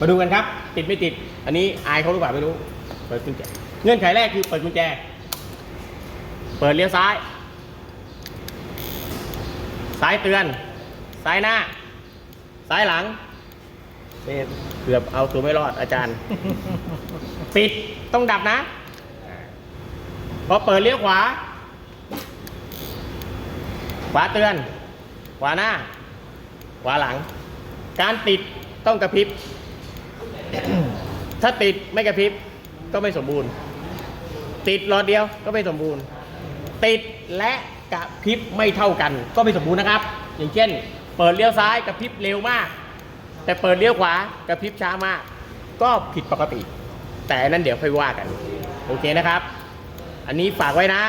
มาดูกันครับ ติดไม่ติด อันนี้อายเขาหรือเปล่าไม่รู้ เปิดกุญแจ เงื่อนไขแรกคือเปิดกุญแจ เปิดเลี้ยวซ้าย ซ้ายเตือน ซ้ายหน้า ซ้ายหลังเกือบเอาตัวไม่รอดอาจารย์ ปิดต้องดับนะ พอเปิดเลี้ยวขวา ขวาเตือน ขวาหน้า ขวาหลัง การติดต้องกระพริบ ถ้าติดไม่กระพริบก็ไม่สมบูรณ์ ติดหลอดเดียวก็ไม่สมบูรณ์ ติดและกระพริบไม่เท่ากันก็ไม่สมบูรณ์นะครับ อย่างเช่น เปิดเลี้ยวซ้ายกระพริบเร็วมาก แต่เปิดเลี้ยวขวากระพริบช้ามาก ก็ผิดปกติ แต่นั้นเดี๋ยวค่อยว่ากัน โอเคนะครับ อันนี้ฝากไว้นะ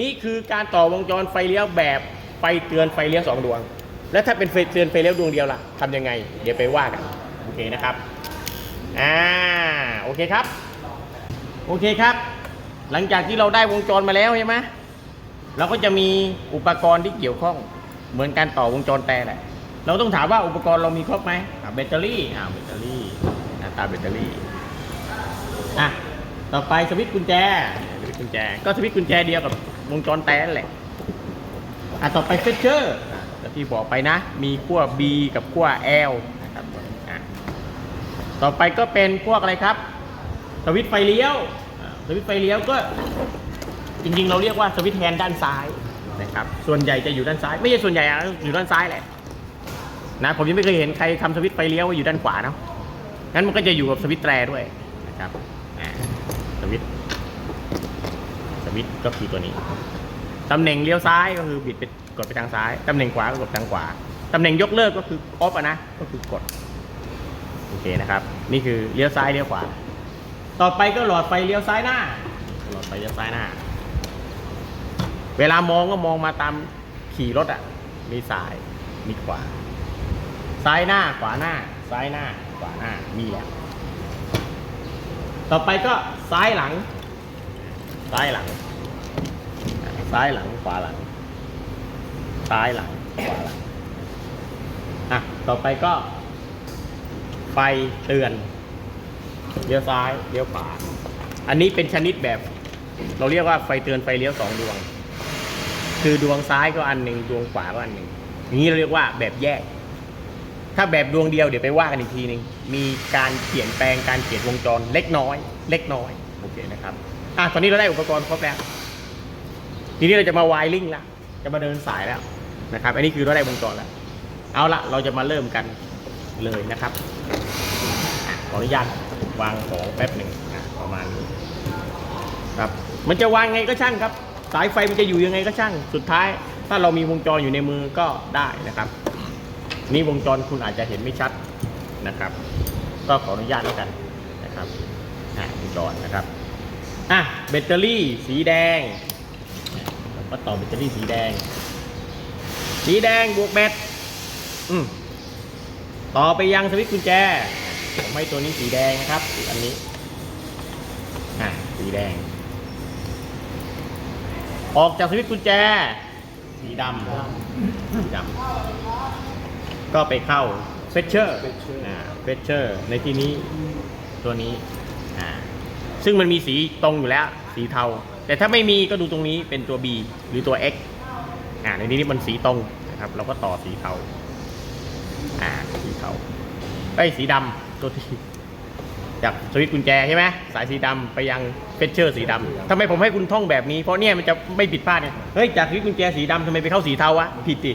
นี่คือการต่อวงจรไฟเลี้ยวแบบไฟเตือนไฟเลี้ยวสองดวง แล้วถ้าเป็นไฟเตือนไฟเลี้ยวดวงเดียวล่ะทำยังไง เดี๋ยวไปว่ากัน โอเคนะครับ อ่าโอเคครับ โอเคครับ หลังจากที่เราได้วงจรมาแล้วใช่ไหมเราก็จะมีอุปกรณ์ที่เกี่ยวข้องเหมือนการต่อวงจรแต่แหละ เราต้องถามว่าอุปกรณ์เรามีครบไหมแบตเตอรี่อ่าแบตเตอรี่หน้าตาแบตเตอรี่อะต่อไปสวิตช์กุญแจสวิตช์กุญแจ ก็สวิตช์กุญแจเดียวกับวงจรแต่นั่นแหละอะต่อไปเฟเชอร์ที่บอกไปนะ มีขั้ว B กับขั้ว L ต่อไปก็เป็นพวกอะไรครับสวิตไฟเลี้ยวสวิตไฟเลี้ยวก็จริงๆ เราเรียกว่าสวิตแฮนด้านซ้ายนะครับส่วนใหญ่จะอยู่ด้านซ้าย ไม่ใช่ส่วนใหญ่อะอยู่ด้านซ้ายแหละนะผมยังไม่เคยเห็นใครทำสวิตไฟเลี้ยวอยู่ด้านขวาเนาะงั้นมันก็จะอยู่กับสวิตแตรด้วยนะครับสวิตสวิตก็คือตัวนี้ตำแหน่งเลี้ยวซ้ายก็คือบิดไปกดไปทางซ้ายตำแหน่งขวาก็กดทางขวาตำแหน่งยกเลิกก็คือออฟนะก็คือกด เคนะครับ นี่คือเลี้ยวซ้ายเลี้ยวขวา ต่อไปก็หลอดไฟเลี้ยวซ้ายหน้า หลอดไฟเลี้ยวซ้ายหน้า เวลามองก็มองมาตามขี่รถอะ มีซ้ายมีขวา ซ้ายหน้าขวาหน้า ซ้ายหน้า ขวาหน้า มีแล้ว ต่อไปก็ซ้ายหลัง ซ้ายหลัง ซ้ายหลังขวาหลัง ซ้ายหลังขวาหลัง อะ ต่อไปก็ ไฟเตือนเลี้ยวซ้ายเลี้ยวขวาอันนี้เป็นชนิดแบบ เราเรียกว่าไฟเตือนไฟเลี้ยวสองดวง คือดวงซ้ายก็อันหนึ่งดวงขวาก็อันหนึ่งอย่างนี้เราเรียกว่าแบบแยก ถ้าแบบดวงเดียวเดี๋ยวไปว่ากันอีกทีหนึ่งมีการเปลี่ยนแปลงการเขียนวงจรเล็กน้อย เล็กน้อยโอเคนะครับอะตอนนี้เราได้อุปกรณ์ครบแล้วทีนี้เราจะมาวายลิงละจะมาเดินสายแล้วนะครับ อันนี้คือเราได้วงจรแล้ว เอาละเราจะมาเริ่มกันเลยนะครับ ขออนุญาตวางของแป๊บหนึ่งอะประมาณนี้ครับ มันจะวางไงก็ช่างครับ สายไฟมันจะอยู่ยังไงก็ช่าง สุดท้าย ถ้าเรามีวงจรอยู่ในมือก็ได้นะครับ นี่วงจรคุณอาจจะเห็นไม่ชัดนะครับ ก็ขออนุญาตแล้วกันนะครับวงจรนะครับอะแบตเตอรี่สีแดงก็ต่อแบตเตอรี่สีแดง สีแดงบวกแบตอืม ต่อไปยังสวิตช์กุญแจ ผมให้ตัวนี้สีแดงนะครับอันนี้ อะ สีแดง ออกจากสวิตช์กุญแจ สีดำสีดำก็ไปเข้าเฟชเชอร์อ่าเฟชเชอร์ในที่นี้ตัวนี้ อ่า ซึ่งมันมีสีตรงอยู่แล้ว สีเทา แต่ถ้าไม่มีก็ดูตรงนี้เป็นตัว B หรือตัว X อ่าในนี้มันสีตรงนะครับ เราก็ต่อสีเทา อ่าสีเทาไอ้สีดำตัวที่จากสวิตช์กุญแจใช่ไหมสายสีดำไปยังเฟชเชอร์สีดำทำไมผมให้คุณท่องแบบนี้เพราะเนี่ยมันจะไม่ผิดพลาดเนี่ยเฮ้ยจากสวิตช์กุญแจสีดำทำไมไปเข้าสีเทาวะผิดดิ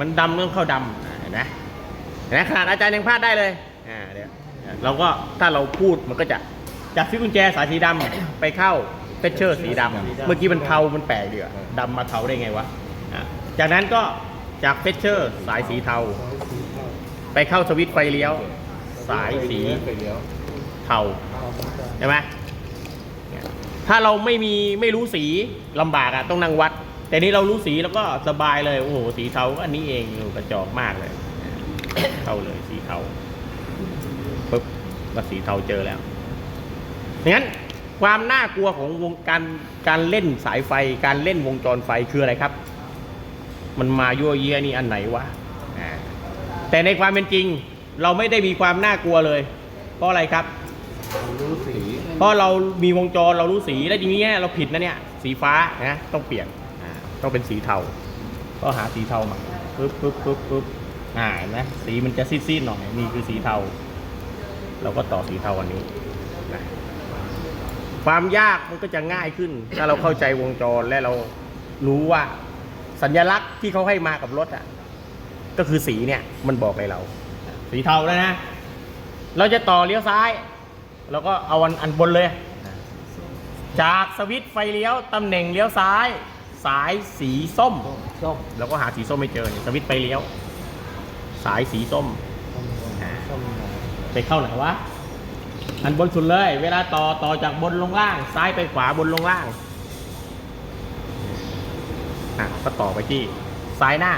มันดำต้องเข้าดำอ่าเห็นไหมเห็นไหมขนาดอาจารย์ยังพลาดได้เลยอ่าเดี๋ยวเราก็ถ้าเราพูดมันก็จะจากสวิตช์กุญแจสายสีดำไปเข้าเฟชเชอร์สีดำเมื่อกี้มันเทามันแปลกดีอะดำมาเทาได้ไงวะอะจากนั้นก็จากเฟชเชอร์สายสีเทา ไปเข้าสวิตช์ไฟเลี้ยว สายสีไปเลี้ยวเทาใช่ไหมเนี่ยถ้าเราไม่มีไม่รู้สีลำบากอะต้องนั่งวัด แต่นี้เรารู้สีแล้วก็สบายเลยโอ้โหสีเทาก็อันนี้เองอ้โหกระจอกมากเลย เข้าเลยสีเทาปุ๊บก็สีเทาเจอแล้วงั้นความน่ากลัวของวงการการเล่นสายไฟ การเล่นวงจรไฟคืออะไรครับ มันมายั่วเยียนี่อันไหนวะ แต่ในความเป็นจริงเราไม่ได้มีความน่ากลัวเลย เพราะอะไรครับ รู้สีเพราะเรามีวงจรเรารู้สีแล้วทีนี้เนี่ยเราผิดนะเนี่ย สีฟ้านะต้องเปลี่ยนอ่าต้องเป็นสีเทา ก็หาสีเทามาปึ๊บปึ๊บปึ๊บปึ๊บอ่าเห็นไหมสีมันจะซีดๆหน่อยนี่คือสีเทา เราก็ต่อสีเทาอันนี้นะความยากมันก็จะง่ายขึ้น ถ้าเราเข้าใจวงจรและเรารู้ว่าสัญลักษณ์ที่เขาให้มากับรถอะ ก็คือสีเนี่ยมันบอกอะไรเรา สีเทาแล้วนะ เราจะต่อเลี้ยวซ้ายเราก็เอาอันอันบนเลย จากสวิตช์ไฟเลี้ยวตำแหน่งเลี้ยวซ้าย สายสีส้ม ส้มเราก็หาสีส้มไม่เจอนี่สวิตช์ไฟเลี้ยว สายสีส้มส้ม ส้มไปเข้าไหนวะ อันบนสุดเลย เวลาต่อต่อจากบนลงล่าง ซ้ายไปขวาบนลงล่าง อะก็ต่อไปที่ซ้ายหน้า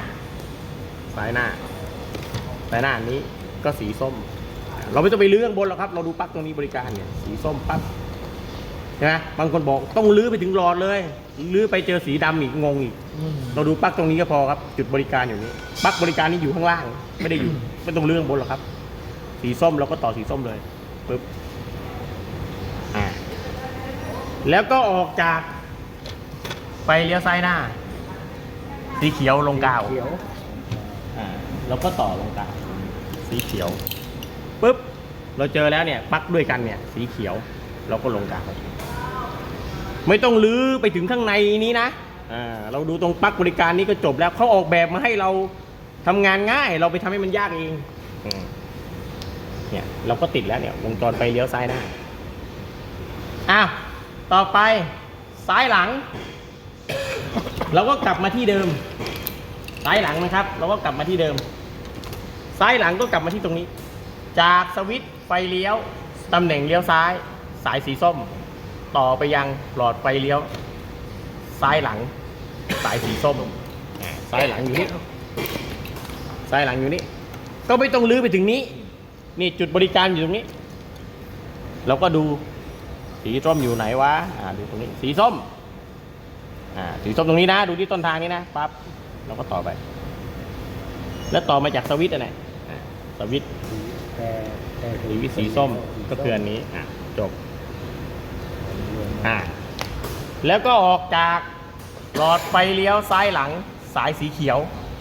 ซ้ายหน้าซ้ายหน้านี้ก็สีส้ม เราไม่ต้องไปลื้อข้างบนหรอกครับ เราดูปลั๊กตรงนี้บริการเนี่ย สีส้มปั๊บใช่ไหมบางคนบอกต้องลื้อไปถึงหลอดเลยลื้อไปเจอสีดำอีกงงอีก เราดูปลั๊กตรงนี้ก็พอครับ จุดบริการอยู่นี้ปลั๊กบริการนี่อยู่ข้างล่าง ไม่ได้อยู่ไม่ต้องเลื่องบนหรอกครับ สีส้มเราก็ต่อสีส้มเลยปึ๊บอ่าแล้วก็ออกจากไปเลี้ยวซ้ายหน้า สีเขียวลงกาวเขียว อ่าเราก็ต่อลงกาสีเขียวปึ๊บเราเจอแล้วเนี่ยปักด้วยกันเนี่ย สีเขียว เราก็ลงกาวไม่ต้องลื้อไปถึงข้างในนี้นะอ่าเราดูตรงปักบริการนี้ก็จบแล้วเขาออกแบบมาให้เราทำงานง่าย เราไปทำให้มันยากเองอเนี่ย เราก็ติดแล้วเนี่ยวงจรไปเลี้ยวซ้ายหน้าอ้าวต่อไปซ้ายหลัง เราก็กลับมาที่เดิม ซ้ายหลังนะครับ เราก็กลับมาที่เดิม ซ้ายหลังก็กลับมาที่ตรงนี้ จากสวิตช์ไฟเลี้ยวตำแหน่งเลี้ยวซ้าย สายสีส้ม ต่อไปยังหลอดไฟเลี้ยว ซ้ายหลัง สายสีส้มซ้ายหลังอยู่นี่ซ้ายหลังอยู่นี่ก็ไม่ต้องลื้อไปถึงนี้ นี่จุดบริการอยู่ตรงนี้ เราก็ดูสีส้มอยู่ไหนวะอ่าดูตรงนี้สีส้มอ่าสีส้มตรงนี้นะ ดูที่ต้นทางนี้นะปั๊บ เราก็ต่อไป แล้วต่อมาจากสวิตช์อะไรอ่าสวิตช์แต่แต่สีวิตสีส้มก็คืออันนี้อะจบอ่าแล้วก็ออกจากหลอดไฟเลี้ยวซ้ายหลังสายสีเขียว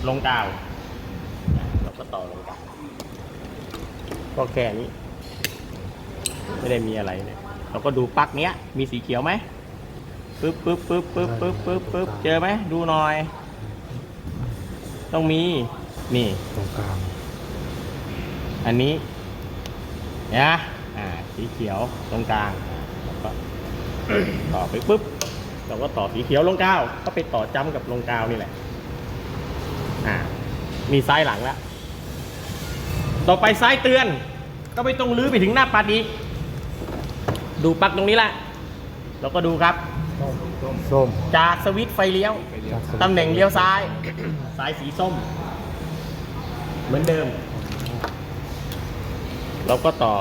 ลงกาวอะเราก็ต่อลงกาวก็แค่นี้ ไม่ได้มีอะไรเลยเราก็ดูปลั๊กเนี้ย มีสีเขียวไหมปึ๊บปึ๊บปึ๊บปึ๊บปึ๊บปึ๊บปึ๊บเจอไหมดูหน่อย ต้องมี นี่ตรงกลาง อันนี้นะอ่า สีเขียวตรงกลางแล้วก็ต่อไปปุ๊บเราก็ต่อสีเขียวลงกาว ก็ไปต่อจ้ำกับลงกาวนี่แหละ อ่า มีซ้ายหลังแล้ว ต่อไปซ้ายเตือน ก็ไม่ต้องลื้อไปถึงหน้าปัดอีก ดูปักตรงนี้แหละเราก็ดูครับ ส้มส้มส้มจากสวิตช์ไฟเลี้ยว จากสวิตช์ตำแหน่งเลี้ยวซ้าย สายสีส้ม เหมือนเดิม เราก็ต่อ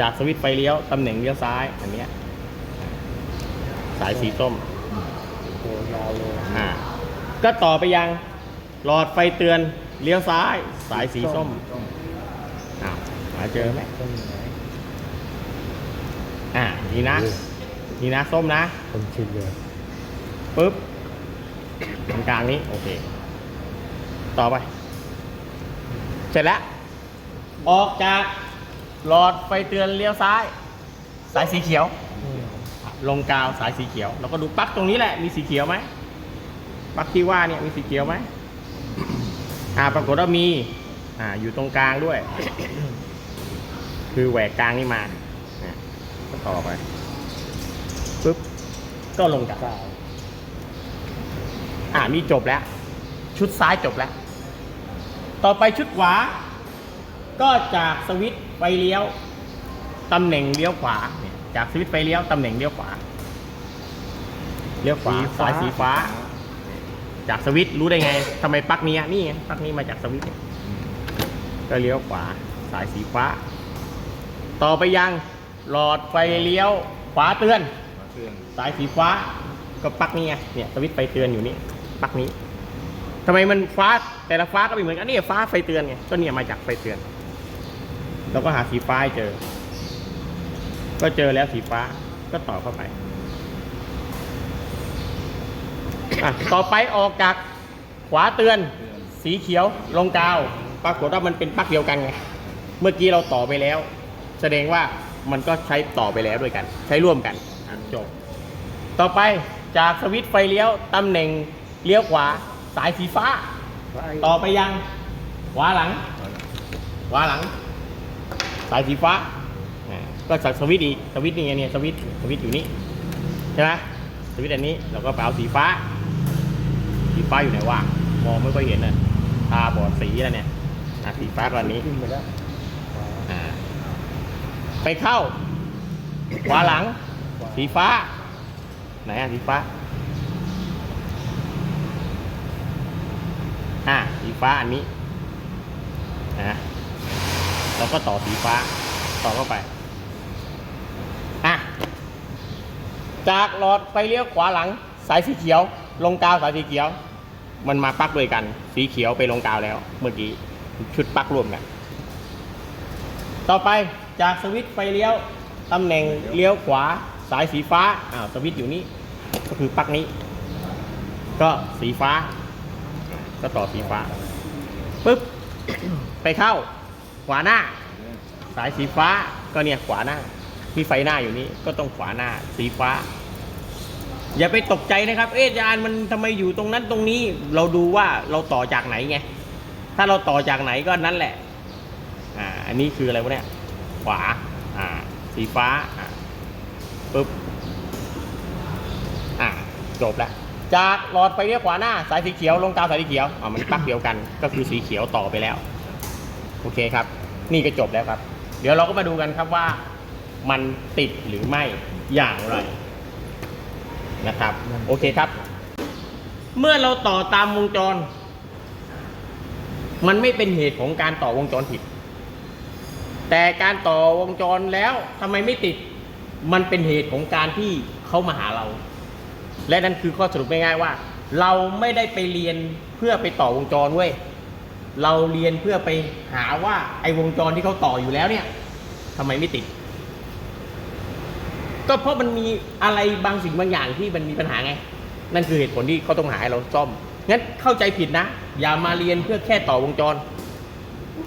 จากสวิตช์ไฟเลี้ยว ตำแหน่งเลี้ยวซ้ายอันเนี้ยสายสีส้มตัวยาวเลยอ่าก็ต่อไปยังหลอดไฟเตือนเลี้ยวซ้าย สายสีส้มอ้าวหาเจอไหมส้มไหนอ่านี่นะ นี่นะส้มนะผมชินเลยปุ๊บตรงกลางนี้โอเค ต่อไป เสร็จแล้ว ออกจากหลอดไฟเตือนเลี้ยวซ้าย สายสีเขียว ลงกาวสายสีเขียวเราก็ดูปลั๊กตรงนี้แหละมีสีเขียวไหมปลั๊กที่ว่าเนี่ยมีสีเขียวไหมอ่าปรากฏว่ามี อ่าอยู่ตรงกลางด้วย คือแหวกกลางนี่มาอะก็ต่อไปปุ๊บ ก็ลงกาวกาวอ่านี่จบแล้ว ชุดซ้ายจบแล้ว ต่อไปชุดขวา ก็จากสวิตช์ไฟเลี้ยวตำแหน่งเลี้ยวขวาเนี่ยจากสวิตช์ไฟเลี้ยวตำแหน่งเลี้ยวขวาเลี้ยวขวาสายสีฟ้า จากสวิตช์รู้ได้ไงทำไมปลั๊กนี้อะนี่ไงปลั๊กนี้มาจากสวิตช์เนี่ยก็เลี้ยวขวาสายสีฟ้า ต่อไปยังหลอดไฟเลี้ยวขวาเตือน เครื่องสายสีฟ้าก็ปลั๊กนี่ไงเนี่ยสวิตช์ไฟเตือนอยู่นี่ปลั๊กนี้ทำไมมันฟ้าแต่ละฟ้าก็ไม่เหมือนกันนี่ฟ้าไฟเตือนไงก็เนี่ยมาจากไฟเตือนเราก็หาสีฟ้าเจอ ก็เจอแล้วสีฟ้าก็ต่อเข้าไปต่อไปออกจากขวาเตือน สีเขียวลงกาวปรากฏว่ามันเป็นปลั๊กเดียวกันไงเมื่อกี้เราต่อไปแล้ว แสดงว่ามันก็ใช้ต่อไปแล้วด้วยกัน ใช้ร่วมกัน จบ ต่อไปจากสวิตช์ไฟเลี้ยวตำแหน่งเลี้ยวขวาสายสีฟ้า ต่อไปยังขวาหลังขวาหลัง สายสีฟ้าอ่าก็จากสวิตช์อีกสวิตช์นี่ไงเนี่ยสวิตช์สวิตช์อยู่นี่ใช่ไหมสวิตช์อันนี้เราก็ไปเอาสีฟ้า สีฟ้าอยู่ไหนวะมองไม่ค่อยเห็นน่ะตาบอดสีแล้วเนี่ยอะสีฟ้าตัวนี้ขึ้นไปแล้วอ่าไปเข้าขวาหลัง สีฟ้า ไหนอะสีฟ้า อ่าสีฟ้าอันนี้นะเราก็ต่อสีฟ้า ต่อเข้าไป อะ จากหลอดไฟเลี้ยวขวาหลัง สายสีเขียว ลงกาวสายสีเขียว มันมาปักด้วยกัน สีเขียวไปลงกาวแล้ว เมื่อกี้ชุดปักรวมกัน ต่อไปจากสวิตช์ไฟเลี้ยว ตำแหน่งเลี้ยวขวา สายสีฟ้าอ้าวสวิตช์อยู่นี่ก็คือปลั๊กนี้ ก็สีฟ้า ก็ต่อสีฟ้าปุ๊บไปเข้า ขวาหน้า สายสีฟ้าก็เนี่ยขวาหน้ามีไฟหน้าอยู่นี้ก็ต้องขวาหน้าสีฟ้า อย่าไปตกใจนะครับ เอ๊ะอาจารย์มันทำไมอยู่ตรงนั้นตรงนี้ เราดูว่าเราต่อจากไหนไงถ้าเราต่อจากไหนก็นั่นแหละอ่าอันนี้คืออะไรวะเนี่ยขวาอ่าสีฟ้าอ่า ปึ๊บ อ่าจบแล้วจากหลอดไฟเลี้ยวขวาหน้าสายสีเขียวลงกาวสายสีเขียวอ่ามันปักเดียวกัน ก็คือสีเขียวต่อไปแล้ว โอเคครับ นี่ก็จบแล้วครับ เดี๋ยวเราก็มาดูกันครับว่า มันติดหรือไม่อย่างไรนะครับ โอเคครับ เมื่อเราต่อตามวงจร มันไม่เป็นเหตุของการต่อวงจรผิด แต่การต่อวงจรแล้วทำไมไม่ติด มันเป็นเหตุของการที่เขามาหาเรา และนั่นคือข้อสรุปง่ายๆว่า เราไม่ได้ไปเรียนเพื่อไปต่อวงจรเว้ยเราเรียนเพื่อไปหาว่าไอ้วงจรที่เขาต่ออยู่แล้วเนี่ยทำไมไม่ติด ก็เพราะมันมีอะไรบางสิ่งบางอย่างที่มันมีปัญหาไง นั่นคือเหตุผลที่เขาต้องหาให้เราซ่อมงั้นเข้าใจผิดนะ อย่ามาเรียนเพื่อแค่ต่อวงจร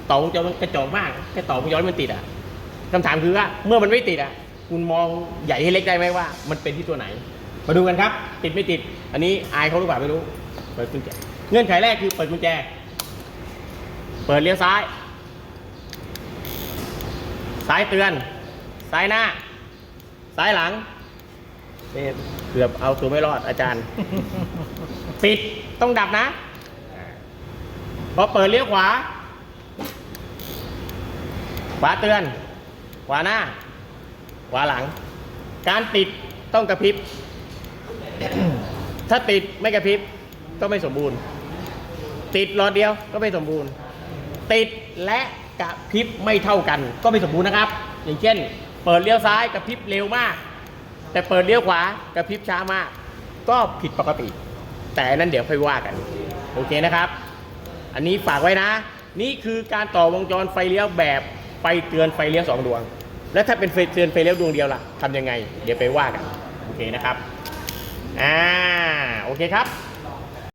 ต่อวงจรมันกระจอกมากแค่ต่อวงจรมันติดอะคำถามคือว่าเมื่อมันไม่ติดอะ คุณมองใหญ่ให้เล็กได้ไหมว่า มันเป็นที่ตัวไหน มาดูกันครับ ติดไม่ติด อันนี้อายเขาหรือเปล่าไม่รู้ เปิดกุญแจ เงื่อนไขแรกคือเปิดกุญแจ เปิดเลี้ยวซ้าย ซ้ายเตือน ซ้ายหน้า ซ้ายหลังเอ๊ะเกือบเอาตัวไม่รอดอาจารย์ ปิดต้องดับนะ พอเปิดเลี้ยวขวา ขวาเตือน ขวาหน้า วาหลัง การติดต้องกระพริบ ถ้าติดไม่กระพริบก็ไม่สมบูรณ์ ติดหลอดเดียวก็ไม่สมบูรณ์ ติดและกระพริบไม่เท่ากัน ก็ไม่สมบูรณ์นะครับ อย่างเช่น เปิดเลี้ยวซ้ายกระพริบเร็วมาก แต่เปิดเลี้ยวขวากระพริบช้ามาก ก็ผิดปกติ แต่นนั้นเดี๋ยวค่อยว่ากัน โอเคนะครับ อันนี้ฝากไว้นะ นี่คือการต่อวงจรไฟเลี้ยวแบบไฟเตือนไฟเลี้ยวสองดวง แล้วถ้าเป็นเตือนไฟเลี้ยวดวงเดียวล่ะทำยังไง เดี๋ยวไปว่ากัน โอเคนะครับ อ่า โอเคครับ